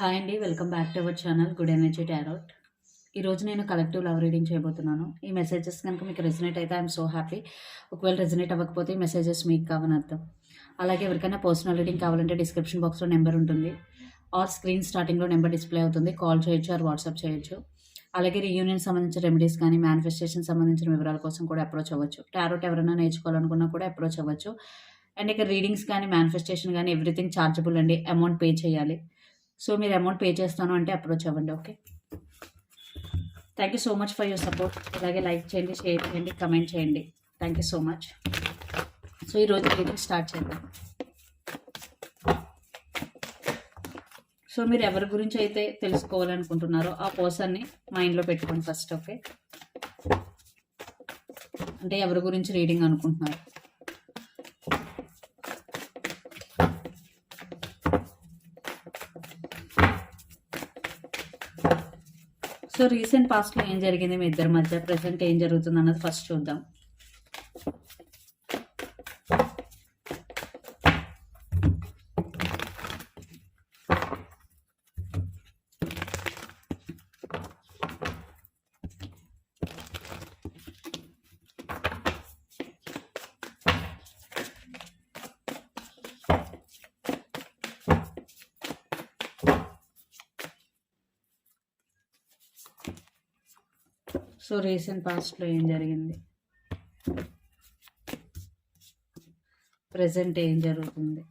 Hi అండి welcome back to our channel good energy tarot. ఈరోజు నేను కలెక్టివ్ లవ్ రీడింగ్ చేయబోతున్నాను. ఈ మెసేజెస్ కనుక మీకు రెజినేట్ అయితే ఐఎమ్ సో హ్యాపీ. ఒకవేళ రెజినేట్ అవ్వకపోతే ఈ మెసేజెస్ మీకు కావని అర్థం. అలాగే ఎవరికైనా పర్సనల్ రీడింగ్ కావాలంటే డిస్క్రిప్షన్ బాక్స్లో నెంబర్ ఉంటుంది. ఆర్ స్క్రీన్ స్టార్టింగ్లో నెంబర్ డిస్ప్లే అవుతుంది. కాల్ చేయొచ్చు ఆర్ వాట్సాప్ చేయొచ్చు. అలాగే రీయూనియన్ సంబంధించిన రెమెడీస్ కానీ మేనిఫెస్టేషన్ సంబంధించిన వివరాల కోసం కూడా అప్రోచ్ అవ్వచ్చు. టారోట్ ఎవరైనా నేర్చుకోవాలనుకున్నా కూడా అప్రోచ్ అవ్వచ్చు. అండ్ ఇక్కడ రీడింగ్స్ కానీ మేనిఫెస్టేషన్ కానీ ఎవ్రీథింగ్ ఛార్జబుల్ అండి. అమౌంట్ పే చేయాలి. సో మీరు అమౌంట్ పే చేస్తాను అంటే అప్రోచ్ అవ్వండి okay thank you so much for your support అలాగే లైక్ చేయండి షేర్ చేయండి కమెంట్ చేయండి. Thank you so much so ఈరోజు రీడింగ్ స్టార్ట్ చేద్దాం. సో మీరు ఎవరి గురించి అయితే తెలుసుకోవాలనుకుంటున్నారో ఆ పర్సన్ని మైండ్లో పెట్టుకోండి ఫస్ట్ ఓకే అంటే ఎవరి గురించి రీడింగ్ అనుకుంటున్నారు? సో రీసెంట్ పాస్ట్లో ఏం జరిగింది మీ ఇద్దరి మధ్య? ప్రజెంట్ ఏం జరుగుతుంది అన్నది ఫస్ట్ చూద్దాం. సో రీసెంట్ పాస్ట్లో ఏం జరిగింది? ప్రజెంట్ ఏం జరుగుతుంది?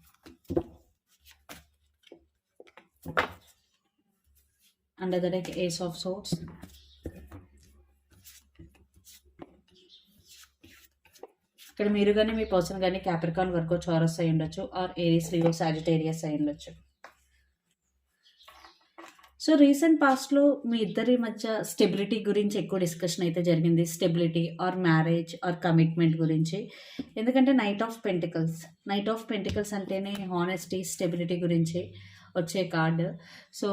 Under the deck ace of swords ఇక్కడ మీరు కానీ మీ పర్సన్ కానీ క్యాప్రికాన్ వర్క్ చోరస్ అయి ఉండొచ్చు ఆర్ ఏరియస్ లియో సాజిటేరియస్ అయి ఉండొచ్చు. సో రీసెంట్ పాస్ట్లో మీ ఇద్దరి మధ్య స్టెబిలిటీ గురించి ఎక్కువ డిస్కషన్ అయితే జరిగింది. Stability or marriage or commitment గురించి. ఎందుకంటే knight of pentacles knight of pentacles అంటేనే హానెస్టీ స్టెబిలిటీ గురించి వచ్చే కార్డు సో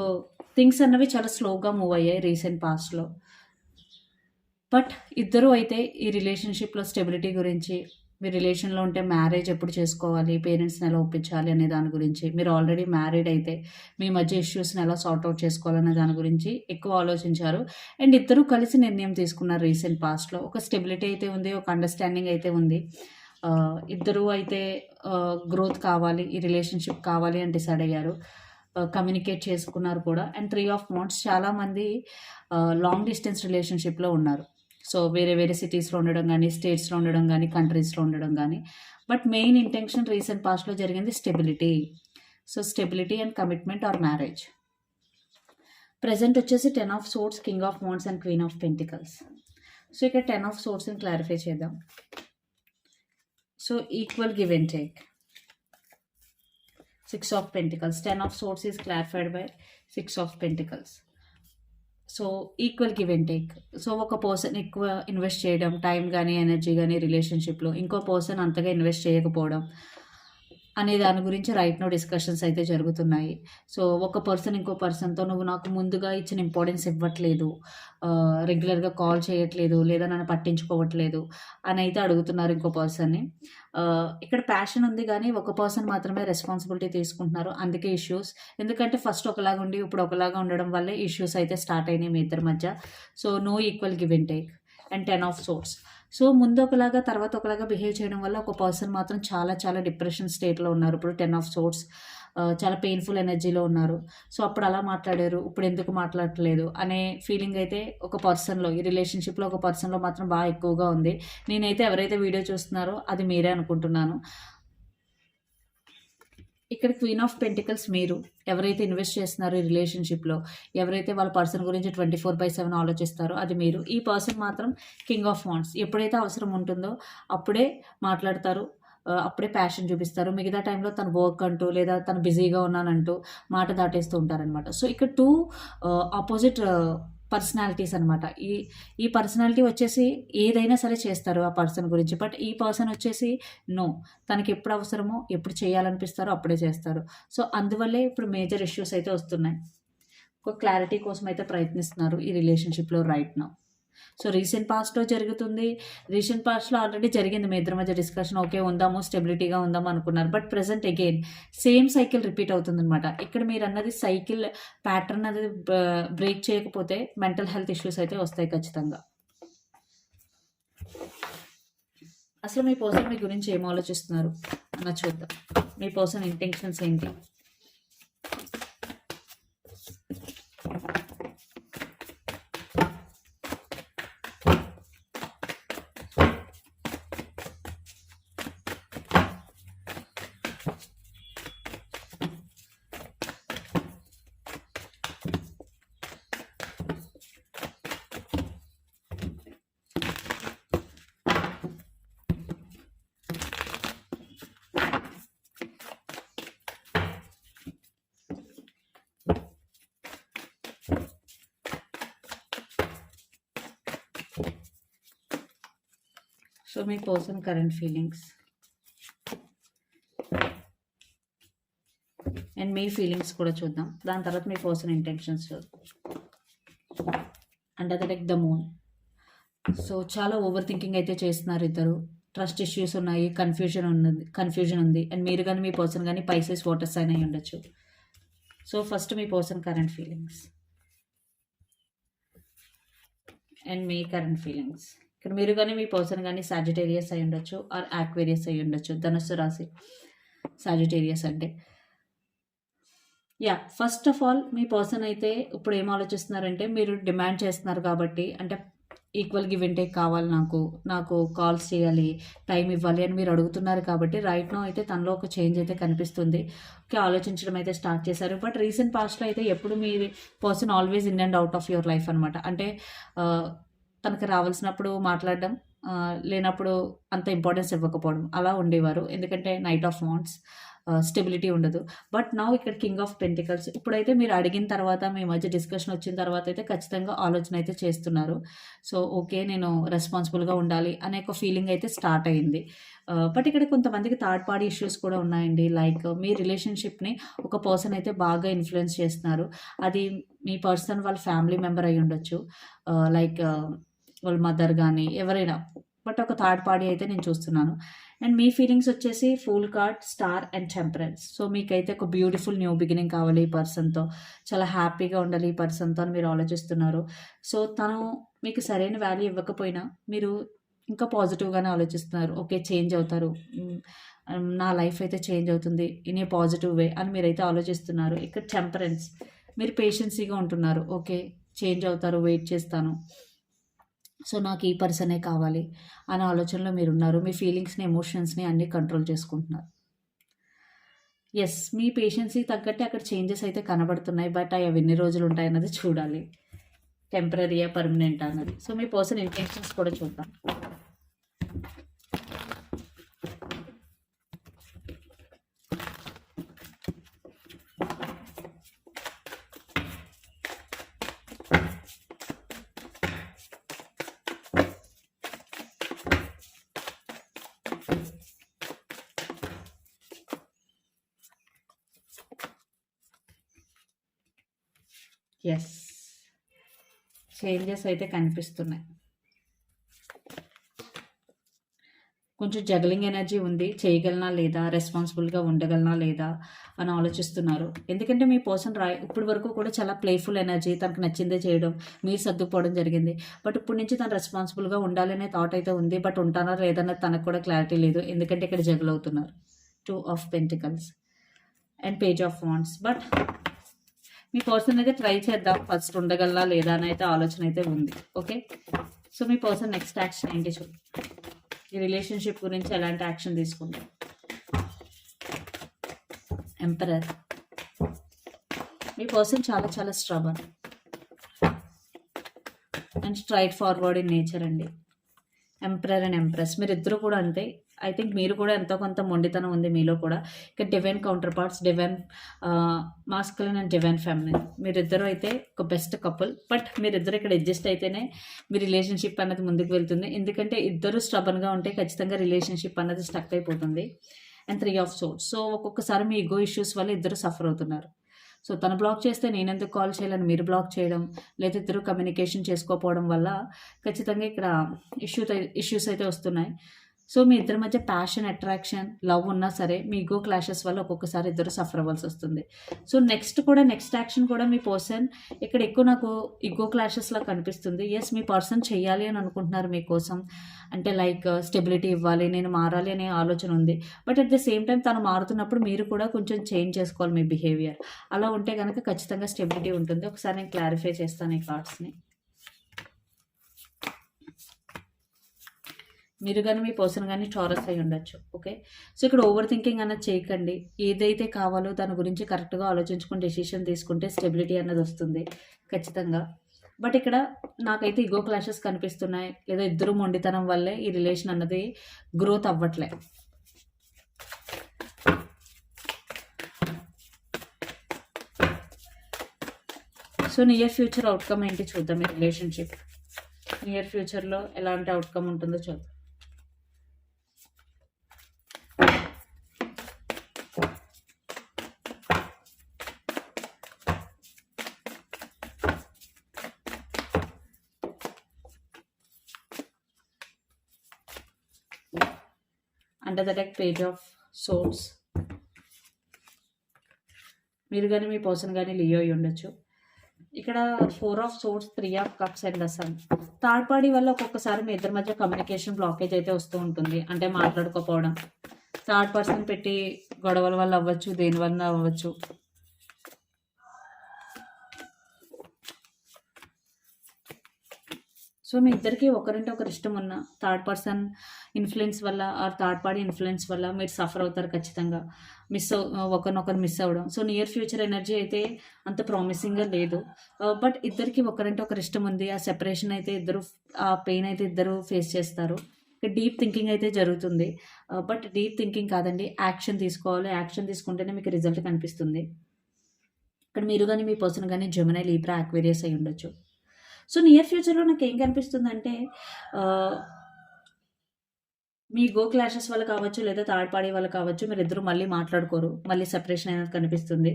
థింగ్స్ అన్నవి చాలా స్లోగా మూవ్ అయ్యాయి రీసెంట్ పాస్ట్లో బట్ ఇద్దరూ అయితే ఈ రిలేషన్షిప్లో స్టెబిలిటీ గురించి మీ రిలేషన్లో ఉంటే మ్యారేజ్ ఎప్పుడు చేసుకోవాలి? పేరెంట్స్ని ఎలా ఒప్పించాలి అనే దాని గురించి? మీరు ఆల్రెడీ మ్యారీడ్ అయితే మీ మధ్య ఇష్యూస్ని ఎలా సార్ట్ అవుట్ చేసుకోవాలనే దాని గురించి ఎక్కువ ఆలోచించారు. అండ్ ఇద్దరూ కలిసి నిర్ణయం తీసుకున్నారు రీసెంట్ పాస్ట్లో. ఒక స్టెబిలిటీ అయితే ఉంది ఒక అండర్స్టాండింగ్ అయితే ఉంది. ఇద్దరూ ఇద్దరు అయితే గ్రోత్ కావాలి ఈ రిలేషన్షిప్ కావాలి అని డిసైడ్ అయ్యారు. కమ్యూనికేట్ చేసుకున్నారు కూడా. అండ్ త్రీ ఆఫ్ మంత్స్ చాలామంది లాంగ్ డిస్టెన్స్ రిలేషన్షిప్లో ఉన్నారు. సో వేరే వేరే సిటీస్లో ఉండడం కానీ స్టేట్స్లో ఉండడం కానీ కంట్రీస్లో ఉండడం కానీ బట్ మెయిన్ ఇంటెన్షన్ రీసెంట్ పాస్ట్లో జరిగింది stability. So stability and commitment or marriage. Present వచ్చేసి ten of swords king of wands and queen of pentacles. So ఇక్కడ టెన్ ఆఫ్ సోర్ట్స్ని క్లారిఫై చేద్దాం. So equal give and take. Six of pentacles. Ten of swords is clarified by six of pentacles. So equal give and take. So ఒక person ఎక్కువ invest చేయడం time కానీ energy కానీ రిలేషన్షిప్లో ఇంకో పర్సన్ అంతగా ఇన్వెస్ట్ చేయకపోవడం అనే దాని గురించి రైట్ నో డిస్కషన్స్ అయితే జరుగుతున్నాయి. సో ఒక పర్సన్ ఇంకో పర్సన్తో నువ్వు నాకు ముందుగా ఇచ్చిన ఇంపార్టెన్స్ ఇవ్వట్లేదు. రెగ్యులర్గా కాల్ చేయట్లేదు లేదా నన్ను పట్టించుకోవట్లేదు అని అయితే అడుగుతున్నారు ఇంకో పర్సన్ని ఇక్కడ ప్యాషన్ ఉంది కానీ ఒక పర్సన్ మాత్రమే రెస్పాన్సిబిలిటీ తీసుకుంటున్నారు. అందుకే ఇష్యూస్ ఎందుకంటే ఫస్ట్ ఒకలాగా ఉండి ఇప్పుడు ఒకలాగా ఉండడం వల్లే ఇష్యూస్ అయితే స్టార్ట్ అయినాయి మీ ఇద్దరి మధ్య. So no equal give and take and ten of swords so ముందు ఒకలాగా తర్వాత ఒకలాగా బిహేవ్ చేయడం వల్ల ఒక పర్సన్ మాత్రం చాలా చాలా డిప్రెషన్ స్టేట్లో ఉన్నారు. ఇప్పుడు టెన్ ఆఫ్ సోర్స్ చాలా పెయిన్ఫుల్ ఎనర్జీలో ఉన్నారు. సో అప్పుడు అలా మాట్లాడారు. ఇప్పుడు ఎందుకు మాట్లాడట్లేదు? అనే ఫీలింగ్ అయితే ఒక పర్సన్లో ఈ రిలేషన్షిప్లో ఒక పర్సన్లో మాత్రం బాగా ఎక్కువగా ఉంది. నేనైతే ఎవరైతే వీడియో చూస్తున్నారో అది మీరే అనుకుంటున్నాను. ఇక్కడ క్వీన్ ఆఫ్ పెంటికల్స్ మీరు ఎవరైతే ఇన్వెస్ట్ చేస్తున్నారో ఈ రిలేషన్షిప్లో ఎవరైతే వాళ్ళ పర్సన్ గురించి ట్వంటీ ఫోర్ బై సెవెన్ ఆలోచిస్తారో అది మీరు. ఈ పర్సన్ మాత్రం కింగ్ ఆఫ్ వాండ్స్ ఎప్పుడైతే అవసరం ఉంటుందో అప్పుడే మాట్లాడతారు అప్పుడే ప్యాషన్ చూపిస్తారు. మిగతా టైంలో తన వర్క్ అంటూ లేదా తను బిజీగా ఉన్నానంటూ మాట దాటేస్తూ ఉంటారనమాట సో ఇక్కడ టూ ఆపోజిట్ పర్సనాలిటీస్ అనమాట ఈ ఈ పర్సనాలిటీ వచ్చేసి ఏదైనా సరే చేస్తారు ఆ పర్సన్ గురించి. బట్ ఈ పర్సన్ వచ్చేసి నో. తనకి ఎప్పుడు అవసరమో ఎప్పుడు చేయాలనిపిస్తారో అప్పుడే చేస్తారు. సో అందువల్లే ఇప్పుడు మేజర్ ఇష్యూస్ అయితే వస్తున్నాయి. ఒక క్లారిటీ కోసం అయితే ప్రయత్నిస్తున్నారు ఈ రిలేషన్షిప్లో రైట్ నా. సో రీసెంట్ పాస్ట్లో జరుగుతుంది. రీసెంట్ పాస్ట్లో ఆల్రెడీ జరిగింది. మీ ఇద్దరి మధ్య డిస్కషన్ ఓకే ఉందాము స్టెబిలిటీగా ఉందాము అనుకున్నారు. But present again same cycle repeat అవుతుంది అనమాట ఇక్కడ మీరు అన్నది సైకిల్ ప్యాటర్న్ అనేది బ్రేక్ చేయకపోతే మెంటల్ హెల్త్ ఇష్యూస్ అయితే వస్తాయి ఖచ్చితంగా. అసలు మీ పర్సన్ మీ గురించి ఏం ఆలోచిస్తున్నారు? అన్న చూద్దాం. మీ పర్సన్ ఇంటెన్షన్స్ ఏంటి? సో మీ పర్సన్ కరెంట్ ఫీలింగ్స్ అండ్ మీ ఫీలింగ్స్ కూడా చూద్దాం. దాని తర్వాత మీ పర్సన్ ఇంటెన్షన్స్ చూద్దాం. అండ్ అదే లైక్ ద మూన్ సో చాలా ఓవర్ థింకింగ్ అయితే చేస్తున్నారు ఇద్దరు. ట్రస్ట్ ఇష్యూస్ ఉన్నాయి కన్ఫ్యూజన్ ఉన్నది కన్ఫ్యూజన్ ఉంది. అండ్ మీరు కానీ మీ పర్సన్ కానీ పైసెస్ వాటర్ సైన్ అయి ఉండొచ్చు. సో ఫస్ట్ మీ పర్సన్ కరెంట్ ఫీలింగ్స్ అండ్ మీ కరెంట్ ఫీలింగ్స్ ఇక్కడ మీరు కానీ మీ పర్సన్ కానీ సాజిటేరియస్ అయి ఉండొచ్చు ఆర్ ఆక్వేరియస్ అయి ఉండొచ్చు ధనుస్సు రాశి సాజిటేరియస్ అంటే. యా ఫస్ట్ ఆఫ్ ఆల్ మీ పర్సన్ అయితే ఇప్పుడు ఏం ఆలోచిస్తున్నారంటే మీరు డిమాండ్ చేస్తున్నారు కాబట్టి అంటే ఈక్వల్ గివ్ ఇంటేక్ కావాలి నాకు నాకు కాల్స్ చేయాలి టైం ఇవ్వాలి అని మీరు అడుగుతున్నారు కాబట్టి రైట్ నో అయితే తనలో ఒక చేంజ్ అయితే కనిపిస్తుంది. ఓకే ఆలోచించడం అయితే స్టార్ట్ చేశారు. బట్ రీసెంట్ పాస్ట్లో అయితే ఎప్పుడు మీ person always in and out of your life అనమాట అంటే uh, తనకు రావాల్సినప్పుడు మాట్లాడడం లేనప్పుడు అంత ఇంపార్టెన్స్ ఇవ్వకపోవడం అలా ఉండేవారు. ఎందుకంటే నైట్ ఆఫ్ వాంట్స్ స్టెబిలిటీ ఉండదు. బట్ నా ఇక్కడ కింగ్ ఆఫ్ పెంటికల్స్ ఇప్పుడైతే మీరు అడిగిన తర్వాత మీ మధ్య డిస్కషన్ వచ్చిన తర్వాత అయితే ఖచ్చితంగా ఆలోచన అయితే చేస్తున్నారు. సో ఓకే నేను రెస్పాన్సిబుల్గా ఉండాలి అనే ఒక ఫీలింగ్ అయితే స్టార్ట్ అయింది. బట్ ఇక్కడ కొంతమందికి థర్డ్ పార్టీ ఇష్యూస్ కూడా ఉన్నాయండి. లైక్ మీ రిలేషన్షిప్ని ఒక పర్సన్ అయితే బాగా ఇన్ఫ్లుయెన్స్ చేస్తున్నారు. అది మీ పర్సన్ వాళ్ళ ఫ్యామిలీ మెంబర్ అయి ఉండొచ్చు లైక్ వాళ్ళ మదర్ కానీ ఎవరైనా బట్ ఒక థర్డ్ పార్టీ అయితే నేను చూస్తున్నాను. అండ్ మీ ఫీలింగ్స్ వచ్చేసి full card star and temperance so మీకైతే ఒక బ్యూటిఫుల్ న్యూ బిగినింగ్ కావాలి ఈ పర్సన్తో. చాలా హ్యాపీగా ఉండాలి ఈ పర్సన్తో అని మీరు ఆలోచిస్తున్నారు. సో తను మీకు సరైన వాల్యూ ఇవ్వకపోయినా మీరు ఇంకా పాజిటివ్గానే ఆలోచిస్తున్నారు. ఓకే చేంజ్ అవుతారు. నా లైఫ్ అయితే చేంజ్ అవుతుంది ఇన్ ఏ పాజిటివ్ వే అని మీరైతే ఆలోచిస్తున్నారు. ఇక్కడ టెంపరెన్స్. మీరు పేషెన్సీగా ఉంటున్నారు. ఓకే చేంజ్ అవుతారు వెయిట్ చేస్తాను. సో నాకు ఈ పర్సనే కావాలి అనే ఆలోచనలో మీరు ఉన్నారు మీ ఫీలింగ్స్ని ఎమోషన్స్ని అన్నీ కంట్రోల్ చేసుకుంటున్నారు. ఎస్ మీ పేషెన్స్కి తగ్గట్టే అక్కడ చేంజెస్ అయితే కనబడుతున్నాయి. బట్ అవి ఎన్ని రోజులు ఉంటాయి అన్నది చూడాలి టెంపరీయా పర్మనెంట్ అన్నది. సో మీ పర్సన్ ఇంటెన్షన్స్ కూడా చూద్దాం ఎస్ చేంజెస్ అయితే కనిపిస్తున్నాయి. కొంచెం జగలింగ్ ఎనర్జీ ఉంది. చేయగలనా లేదా? రెస్పాన్సిబుల్గా ఉండగలనా లేదా? అని ఆలోచిస్తున్నారు. ఎందుకంటే మీ పర్సన్ రా ఇప్పటి వరకు కూడా చాలా ప్లేఫుల్ ఎనర్జీ తనకు నచ్చిందే చేయడం మీరు సర్దుకుపోవడం జరిగింది. బట్ ఇప్పటి నుంచి తను రెస్పాన్సిబుల్గా ఉండాలనే థాట్ అయితే ఉంది. బట్ ఉంటానా లేదన్నది తనకు కూడా క్లారిటీ లేదు. ఎందుకంటే ఇక్కడ జగల్ అవుతున్నారు. Two of pentacles and page of wands but me person అయితే ట్రై చేద్దాం. ఫస్ట్ ఉండగలరా లేదా అని అయితే ఆలోచన అయితే ఉంది. ఓకే? సో మీ పర్సన్ నెక్స్ట్ యాక్షన్ ఏంటి చూ ఈ రిలేషన్షిప్ గురించి ఎలాంటి యాక్షన్ తీసుకుంటాం ఎంపరర్ మీ పర్సన్ చాలా చాలా stubborn and straightforward in nature అండి. ఎంపరర్ అండ్ ఎంప్రెస్ మీరు ఇద్దరు కూడా అంతే. ఐ థింక్ మీరు కూడా ఎంతో కొంత మొండితనం ఉంది మీలో కూడా. ఇక divine counterparts divine masculine and divine family మీరిద్దరూ అయితే ఒక బెస్ట్ కపుల్ బట్ మీరిద్దరు ఇక్కడ అడ్జస్ట్ అయితేనే మీ రిలేషన్షిప్ అన్నది ముందుకు వెళ్తుంది. ఎందుకంటే ఇద్దరు స్టబన్గా ఉంటే ఖచ్చితంగా రిలేషన్షిప్ అన్నది స్టక్ అయిపోతుంది. And three of swords so ఒక్కొక్కసారి మీ ఈగో ఇష్యూస్ వల్ల ఇద్దరు సఫర్ అవుతున్నారు. సో తను బ్లాక్ చేస్తే నేను ఎందుకు కాల్ చేయాలని? మీరు బ్లాక్ చేయడం లేదా ఇద్దరు కమ్యూనికేషన్ చేసుకోకపోవడం వల్ల ఖచ్చితంగా ఇక్కడ ఇష్యూ ఇష్యూస్ అయితే వస్తున్నాయి. సో మీ ఇద్దరి మధ్య ప్యాషన్ అట్రాక్షన్ లవ్ ఉన్నా సరే మీ ఈగో క్లాషెస్ వల్ల ఒక్కొక్కసారి ఇద్దరు సఫర్ అవ్వాల్సి వస్తుంది. సో నెక్స్ట్ కూడా నెక్స్ట్ యాక్షన్ కూడా మీ పర్సన్ ఇక్కడ ఎక్కువ నాకు ఈగో క్లాషెస్లా కనిపిస్తుంది. ఎస్ మీ పర్సన్ చేయాలి అని అనుకుంటున్నారు మీకోసం. అంటే లైక్ స్టెబిలిటీ uh, ఇవ్వాలి నేను మారాలి అనే ఆలోచన ఉంది. But at the same time తను మారుతున్నప్పుడు మీరు కూడా కొంచెం చేంజ్ చేసుకోవాలి మీ బిహేవియర్ అలా ఉంటే కనుక ఖచ్చితంగా స్టెబిలిటీ ఉంటుంది. ఒకసారి నేను క్లారిఫై చేస్తాను ఈ కార్డ్స్ని మీరు కానీ మీ పర్సన్ కానీ టారస్ అయి ఉండొచ్చు ఓకే సో ఇక్కడ ఓవర్ థింకింగ్ అన్నది చేయకండి. ఏదైతే కావాలో దాని గురించి కరెక్ట్గా ఆలోచించుకుని డెసిషన్ తీసుకుంటే స్టెబిలిటీ అన్నది వస్తుంది ఖచ్చితంగా. బట్ ఇక్కడ నాకైతే ఇగో క్లాషెస్ కనిపిస్తున్నాయి లేదా ఇద్దరు మొండితనం వల్లే ఈ రిలేషన్ అన్నది గ్రోత్ అవ్వట్లే. సో నియర్ ఫ్యూచర్ అవుట్కమ్ ఏంటి చూద్దాం ఈ రిలేషన్షిప్ నియర్ ఫ్యూచర్లో ఎలాంటి అవుట్కమ్ ఉంటుందో చూద్దాం. Under the deck page of swords మీరు కానీ మీ పర్సన్ కానీ లియో అయి ఉండొచ్చు. ఇక్కడ four of swords three of cups and the sun third party వల్ల ఒక్కొక్కసారి మీ ఇద్దరి మధ్య కమ్యూనికేషన్ బ్లాకేజ్ అయితే వస్తూ ఉంటుంది. అంటే మాట్లాడుకోపోవడం. థర్డ్ పర్సన్ పెట్టి గొడవల వల్ల అవ్వచ్చు దేని వల్ల అవ్వచ్చు. సో మీ ఇద్దరికి ఒకరింటి ఒకరు ఇష్టం ఉన్న థర్డ్ పర్సన్ ఇన్ఫ్లుయెన్స్ వల్ల ఆర్ థర్డ్ పార్టీ ఇన్ఫ్లుయెన్స్ వల్ల మీరు సఫర్ అవుతారు ఖచ్చితంగా. మిస్ ఒకరినొకరు మిస్ అవ్వడం. సో నియర్ ఫ్యూచర్ ఎనర్జీ అయితే అంత ప్రామిసింగ్గా లేదు. Uh, బట్ ఇద్దరికి ఒకరింటి ఒకరు ఇష్టం ఉంది. ఆ సెపరేషన్ అయితే ఇద్దరు ఆ పెయిన్ అయితే ఇద్దరు ఫేస్ చేస్తారు. డీప్ థింకింగ్ అయితే జరుగుతుంది. బట్ డీప్ థింకింగ్ కాదండి యాక్షన్ తీసుకోవాలి. యాక్షన్ తీసుకుంటేనే మీకు రిజల్ట్ కనిపిస్తుంది. ఇక్కడ మీరు కానీ మీ పర్సన్ కానీ జమునై లీబ్రా అక్వేరియస్ అయి ఉండొచ్చు. సో నియర్ ఫ్యూచర్లో నాకు ఏం కనిపిస్తుందంటే మీ గో క్లాషెస్ వల్ల కావచ్చు లేదా థర్డ్ పార్టీ వల్ల కావచ్చు మీరు ఇద్దరు మళ్ళీ మాట్లాడుకోరు. మళ్ళీ సెపరేషన్ అనేది కనిపిస్తుంది.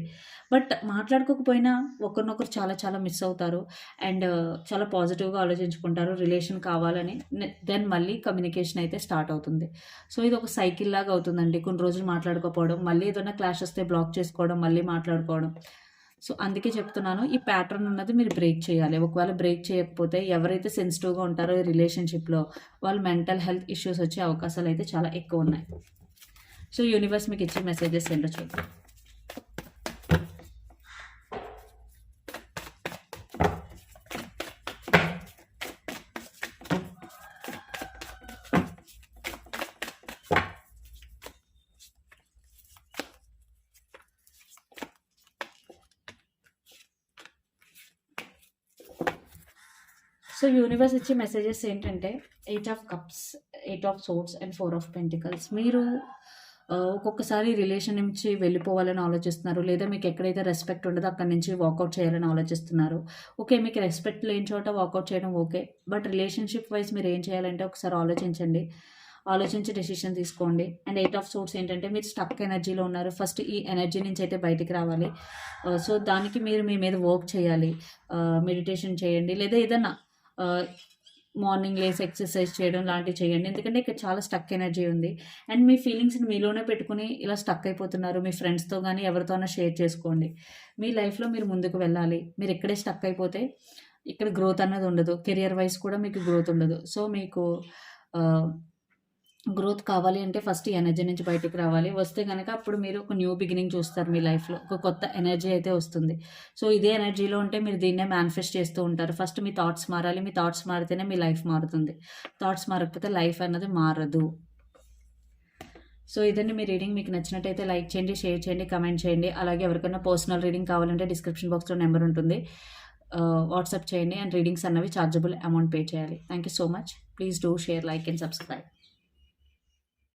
బట్ మాట్లాడుకోకపోయినా ఒకరినొకరు చాలా చాలా మిస్ అవుతారు. అండ్ చాలా పాజిటివ్గా ఆలోచించుకుంటారు. రిలేషన్ కావాలని దెన్ మళ్ళీ కమ్యూనికేషన్ అయితే స్టార్ట్ అవుతుంది. సో ఇది ఒక సైకిల్ లాగా అవుతుందండి. కొన్ని రోజులు మాట్లాడుకోకపోవడం మళ్ళీ ఏదైనా క్లాష్ వస్తే బ్లాక్ చేసుకోవడం మళ్ళీ మాట్లాడుకోవడం. సో అందుకే చెప్తున్నాను ఈ ప్యాటర్న్ ఉన్నది మీరు బ్రేక్ చేయాలి. ఒకవేళ బ్రేక్ చేయకపోతే ఎవరైతే సెన్సిటివ్గా ఉంటారో ఈ రిలేషన్షిప్లో వాళ్ళు మెంటల్ హెల్త్ ఇష్యూస్ వచ్చే అవకాశాలు అయితే చాలా ఎక్కువ ఉన్నాయి. సో యూనివర్స్ మీకు ఇచ్చే మెసేజెస్ ఏంటో చూద్దాం. సో యూనివర్స్ ఇచ్చే మెసేజెస్ ఏంటంటే eight of cups eight of swords and four of pentacles మీరు ఒక్కొక్కసారి రిలేషన్ నుంచి వెళ్ళిపోవాలని ఆలోచిస్తున్నారు. లేదా మీకు ఎక్కడైతే రెస్పెక్ట్ ఉండదో అక్కడి నుంచి వాకౌట్ చేయాలని ఆలోచిస్తున్నారు. ఓకే మీకు రెస్పెక్ట్ లేని చోట వాకౌట్ చేయడం ఓకే. బట్ రిలేషన్షిప్ వైజ్ మీరు ఏం చేయాలంటే ఒకసారి ఆలోచించండి. ఆలోచించి డెసిషన్ తీసుకోండి. అండ్ ఎయిట్ ఆఫ్ సోర్స్ ఏంటంటే మీరు స్టక్ ఎనర్జీలో ఉన్నారు. ఫస్ట్ ఈ ఎనర్జీ నుంచి అయితే బయటికి రావాలి. సో దానికి మీరు మీ మీద వర్క్ చేయాలి. మెడిటేషన్ చేయండి. లేదా ఏదన్నా మార్నింగ్ లేసి ఎక్సర్సైజ్ చేయడం లాంటివి చేయండి. ఎందుకంటే ఇక్కడ చాలా స్టక్ ఎనర్జీ ఉంది. అండ్ మీ ఫీలింగ్స్ని మీలోనే పెట్టుకుని ఇలా స్టక్ అయిపోతున్నారు. మీ ఫ్రెండ్స్తో కానీ ఎవరితోనైనా షేర్ చేసుకోండి. మీ లైఫ్లో మీరు ముందుకు వెళ్ళాలి. మీరు ఇక్కడే స్టక్ అయిపోతే ఇక్కడ గ్రోత్ అన్నది ఉండదు. కెరియర్ వైజ్ కూడా మీకు గ్రోత్ ఉండదు. సో మీకు గ్రోత్ కావాలి అంటే ఫస్ట్ ఎనర్జీ నుంచి బయటకు రావాలి. వస్తే కనుక అప్పుడు మీరు ఒక న్యూ బిగినింగ్ చూస్తారు మీ లైఫ్లో. ఒక కొత్త ఎనర్జీ అయితే వస్తుంది. సో ఇదే ఎనర్జీలో ఉంటే మీరు దీన్నే మేనిఫెస్ట్ చేస్తూ ఉంటారు. ఫస్ట్ మీ థాట్స్ మారాలి. మీ థాట్స్ మారితేనే మీ లైఫ్ మారుతుంది. థాట్స్ మారకపోతే లైఫ్ అన్నది మారదు. సో ఇదండి మీ రీడింగ్. మీకు నచ్చినట్టయితే లైక్ చేయండి షేర్ చేయండి కమెంట్ చేయండి. అలాగే ఎవరికైనా పర్సనల్ రీడింగ్ కావాలంటే డిస్క్రిప్షన్ బాక్స్లో నెంబర్ ఉంటుంది. వాట్సాప్ చేయండి. అండ్ రీడింగ్స్ అన్నవి ఛార్జబుల్ అమౌంట్ పే చేయాలి. Thank you so much please do share like and subscribe